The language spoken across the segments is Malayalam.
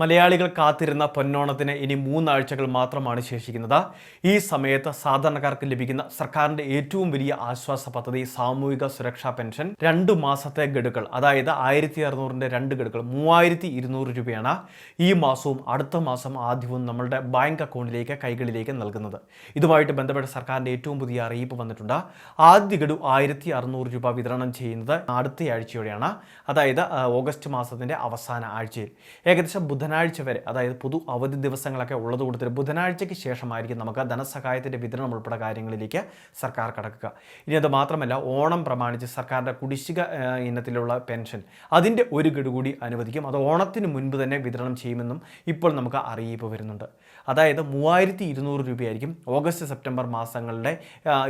മലയാളികൾ കാത്തിരുന്ന പൊന്നോണത്തിന് ഇനി മൂന്നാഴ്ചകൾ മാത്രമാണ് ശേഷിക്കുന്നത്. ഈ സമയത്ത് സാധാരണക്കാർക്ക് ലഭിക്കുന്ന സർക്കാരിന്റെ ഏറ്റവും വലിയ ആശ്വാസ പദ്ധതി സാമൂഹിക സുരക്ഷാ പെൻഷൻ. രണ്ട് മാസത്തെ ഗഡുക്കൾ അതായത് ആയിരത്തി അറുനൂറിന്റെ രണ്ട് ഗഡുക്കൾ മൂവായിരത്തി ഇരുന്നൂറ് രൂപയാണ് ഈ മാസവും അടുത്ത മാസം ആദ്യവും നമ്മളുടെ ബാങ്ക് അക്കൗണ്ടിലേക്ക് കൈകളിലേക്ക് നൽകുന്നത്. ഇതുമായിട്ട് ബന്ധപ്പെട്ട സർക്കാരിന്റെ ഏറ്റവും പുതിയ അറിയിപ്പ് വന്നിട്ടുണ്ട്. ആദ്യ ഗഡു ആയിരത്തി അറുന്നൂറ് രൂപ വിതരണം ചെയ്യുന്നത് അടുത്ത ആഴ്ചയോടെയാണ് അതായത് ഓഗസ്റ്റ് മാസത്തിന്റെ അവസാന ആഴ്ചയിൽ. ഏകദേശം ബുധനാഴ്ച വരെ അതായത് പൊതു അവധി ദിവസങ്ങളൊക്കെ ഉള്ളത് കൊടുത്തിട്ട് ബുധനാഴ്ചയ്ക്ക് ശേഷമായിരിക്കും നമുക്ക് ധനസഹായത്തിന്റെ വിതരണം ഉൾപ്പെടെ കാര്യങ്ങളിലേക്ക് സർക്കാർ കടക്കുക. ഇനി അത് മാത്രമല്ല ഓണം പ്രമാണിച്ച് സർക്കാരിന്റെ കുടിശ്ശിക ഇനത്തിലുള്ള പെൻഷൻ അതിന്റെ ഒരു ഗഡു കൂടി അനുവദിക്കും. അത് ഓണത്തിന് മുൻപ് തന്നെ വിതരണം ചെയ്യുമെന്നും ഇപ്പോൾ നമുക്ക് അറിയിപ്പ് വരുന്നുണ്ട്. അതായത് മൂവായിരത്തി ഇരുന്നൂറ് രൂപയായിരിക്കും ഓഗസ്റ്റ് സെപ്റ്റംബർ മാസങ്ങളുടെ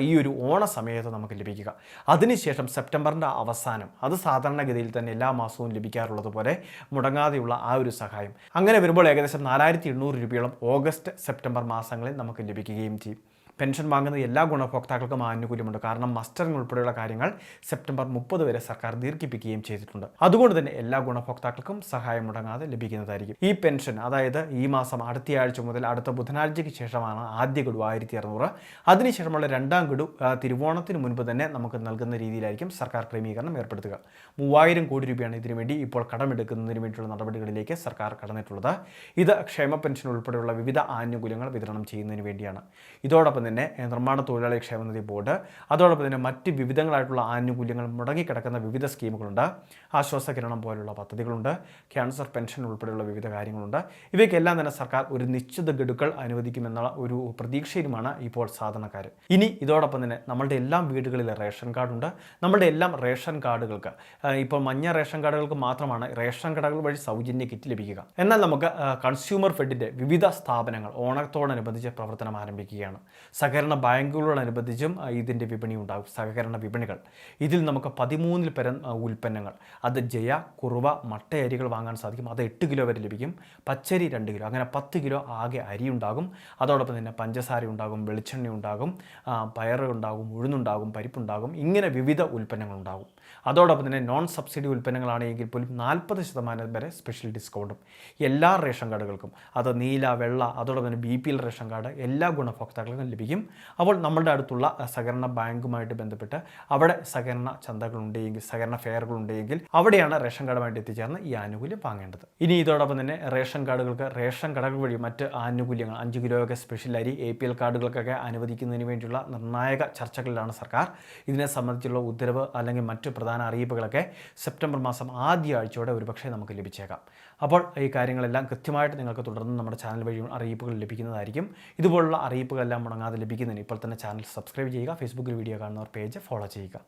ഈ ഒരു ഓണ സമയത്ത് നമുക്ക് ലഭിക്കുക. അതിനുശേഷം സെപ്റ്റംബറിന്റെ അവസാനം അത് സാധാരണഗതിയിൽ തന്നെ എല്ലാ മാസവും ലഭിക്കാറുള്ളത് പോലെ മുടങ്ങാതെയുള്ള ആ ഒരു സഹായം. അങ്ങനെ വരുമ്പോൾ ഏകദേശം നാലായിരത്തി എണ്ണൂറ് രൂപയോളം ഓഗസ്റ്റ് സെപ്റ്റംബർ മാസങ്ങളിൽ നമുക്ക് ലഭിക്കുകയും ചെയ്യും. പെൻഷൻ വാങ്ങുന്ന എല്ലാ ഗുണഭോക്താക്കൾക്കും ആനുകൂല്യമുണ്ട്. കാരണം മസ്റ്ററിംഗ് ഉൾപ്പെടെയുള്ള കാര്യങ്ങൾ സെപ്റ്റംബർ മുപ്പത് വരെ സർക്കാർ ദീർഘിപ്പിക്കുകയും ചെയ്തിട്ടുണ്ട്. അതുകൊണ്ട് തന്നെ എല്ലാ ഗുണഭോക്താക്കൾക്കും സഹായം മുടങ്ങാതെ ലഭിക്കുന്നതായിരിക്കും. ഈ പെൻഷൻ അതായത് ഈ മാസം അടുത്തയാഴ്ച മുതൽ അടുത്ത ബുധനാഴ്ചയ്ക്ക് ശേഷമാണ് ആദ്യ ഗഡു ആയിരത്തി അറുന്നൂറ് അതിനുശേഷമുള്ള രണ്ടാം ഗഡു തിരുവോണത്തിന് മുൻപ് തന്നെ നമുക്ക് നൽകുന്ന രീതിയിലായിരിക്കും സർക്കാർ ക്രമീകരണം ഏർപ്പെടുത്തുക. മൂവായിരം കോടി രൂപയാണ് ഇതിനുവേണ്ടി ഇപ്പോൾ കടമെടുക്കുന്നതിന് വേണ്ടിയുള്ള നടപടികളിലേക്ക് സർക്കാർ കടന്നിട്ടുള്ളത്. ഇത് ക്ഷേമ പെൻഷൻ ഉൾപ്പെടെയുള്ള വിവിധ ആനുകൂല്യങ്ങൾ വിതരണം ചെയ്യുന്നതിന് വേണ്ടിയാണ്. ഇതോടൊപ്പം തന്നെ നിർമ്മാണ തൊഴിലാളി ക്ഷേമനിധി ബോർഡ്. അതോടൊപ്പം തന്നെ മറ്റ് വിവിധങ്ങളായിട്ടുള്ള ആനുകൂല്യങ്ങൾ മുടങ്ങിക്കിടക്കുന്ന വിവിധ സ്കീമുകളുണ്ട്. ആശ്വാസ കിരണം പോലുള്ള പദ്ധതികളുണ്ട്. ക്യാൻസർ പെൻഷൻ ഉൾപ്പെടെയുള്ള വിവിധ കാര്യങ്ങളുണ്ട്. ഇവയ്ക്കെല്ലാം തന്നെ സർക്കാർ ഒരു നിശ്ചിത ഗഡുക്കൾ അനുവദിക്കുമെന്നുള്ള ഒരു പ്രതീക്ഷയിലുമാണ് ഇപ്പോൾ സാധാരണക്കാർ ഇനി ഇതോടൊപ്പം തന്നെ നമ്മളുടെ എല്ലാ വീടുകളിൽ റേഷൻ കാർഡുണ്ട്. നമ്മളുടെ എല്ലാം റേഷൻ കാർഡുകൾക്ക് ഇപ്പോൾ മഞ്ഞ റേഷൻ കാർഡുകൾക്ക് മാത്രമാണ് റേഷൻ കടകൾ വഴി സൗജന്യ കിറ്റ് ലഭിക്കുക. എന്നാൽ നമുക്ക് കൺസ്യൂമർ ഫെഡിന്റെ വിവിധ സ്ഥാപനങ്ങൾ ഓണത്തോടനുബന്ധിച്ച് പ്രവർത്തനം ആരംഭിക്കുകയാണ്. സഹകരണ ബാങ്കുകളോടനുബന്ധിച്ചും ഇതിന്റെ വിപണി ഉണ്ടാകും. സഹകരണ വിപണികൾ. ഇതിൽ നമുക്ക് പതിമൂന്നിൽ പരം ഉൽപ്പന്നങ്ങൾ. അത് ജയ കുറുവ മട്ട അരികൾ വാങ്ങാൻ സാധിക്കും. അത് എട്ട് കിലോ വരെ ലഭിക്കും. പച്ചരി രണ്ട് കിലോ. അങ്ങനെ പത്ത് കിലോ ആകെ അരി ഉണ്ടാകും. അതോടൊപ്പം തന്നെ പഞ്ചസാര ഉണ്ടാകും വെളിച്ചെണ്ണ ഉണ്ടാകും ആ, പയറ് ഉണ്ടാകും ഉഴുന്നുണ്ടാകും പരിപ്പുണ്ടാകും. ഇങ്ങനെ വിവിധ ഉൽപ്പന്നങ്ങൾ ഉണ്ടാകും. അതോടൊപ്പം തന്നെ നോൺ സബ്സിഡി ഉൽപ്പന്നങ്ങളാണെങ്കിൽ പോലും നാൽപ്പത് ശതമാനം വരെ സ്പെഷ്യൽ ഡിസ്കൗണ്ടും എല്ലാ റേഷൻ കാർഡുകൾക്കും. അത് നീല വെള്ള അതോടൊപ്പം തന്നെ B P L ration card എല്ലാ ഗുണഭോക്താക്കൾക്കും ലഭിക്കും. അപ്പോൾ നമ്മളുടെ അടുത്തുള്ള സഹകരണ ബാങ്കുമായിട്ട് ബന്ധപ്പെട്ട് അവിടെ സഹകരണ ചന്തകളുണ്ടെങ്കിൽ സഹകരണ ഫെയറുകളുണ്ടെങ്കിൽ അവിടെയാണ് റേഷൻ കാർഡുമായിട്ട് എത്തിച്ചേർന്ന് ഈ ആനുകൂല്യം വാങ്ങേണ്ടത്. ഇനി ഇതോടൊപ്പം തന്നെ റേഷൻ കാർഡുകൾക്ക് റേഷൻ കടകൾ വഴി മറ്റ് ആനുകൂല്യങ്ങൾ അഞ്ച് കിലോയൊക്കെ സ്പെഷ്യൽ അരി എ പി എൽ കാർഡുകൾക്കൊക്കെ അനുവദിക്കുന്നതിന് വേണ്ടിയുള്ള നിർണായക ചർച്ചകളിലാണ് സർക്കാർ. ഇതിനെ സംബന്ധിച്ചുള്ള ഉത്തരവ് അല്ലെങ്കിൽ മറ്റ് പ്രധാന അറിയിപ്പുകളൊക്കെ സെപ്റ്റംബർ മാസം ആദ്യ ആഴ്ചയോടെ ഒരുപക്ഷെ നമുക്ക് ലഭിച്ചേക്കാം. അപ്പോൾ ഈ കാര്യങ്ങളെല്ലാം കൃത്യമായിട്ട് നിങ്ങൾക്ക് തുടർന്ന് നമ്മുടെ ചാനൽ വഴി അറിയിപ്പുകൾ ലഭിക്കുന്നതായിരിക്കും. ഇതുപോലുള്ള അറിയിപ്പുകളെല്ലാം മുടങ്ങാതെ ലഭിക്കുന്നതിന് ഇപ്പോൾ തന്നെ ചാനൽ സബ്സ്ക്രൈബ് ചെയ്യുക ഫേസ്ബുക്കിൽ വീഡിയോ കാണുന്നവർ പേജ് ഫോളോ ചെയ്യുക.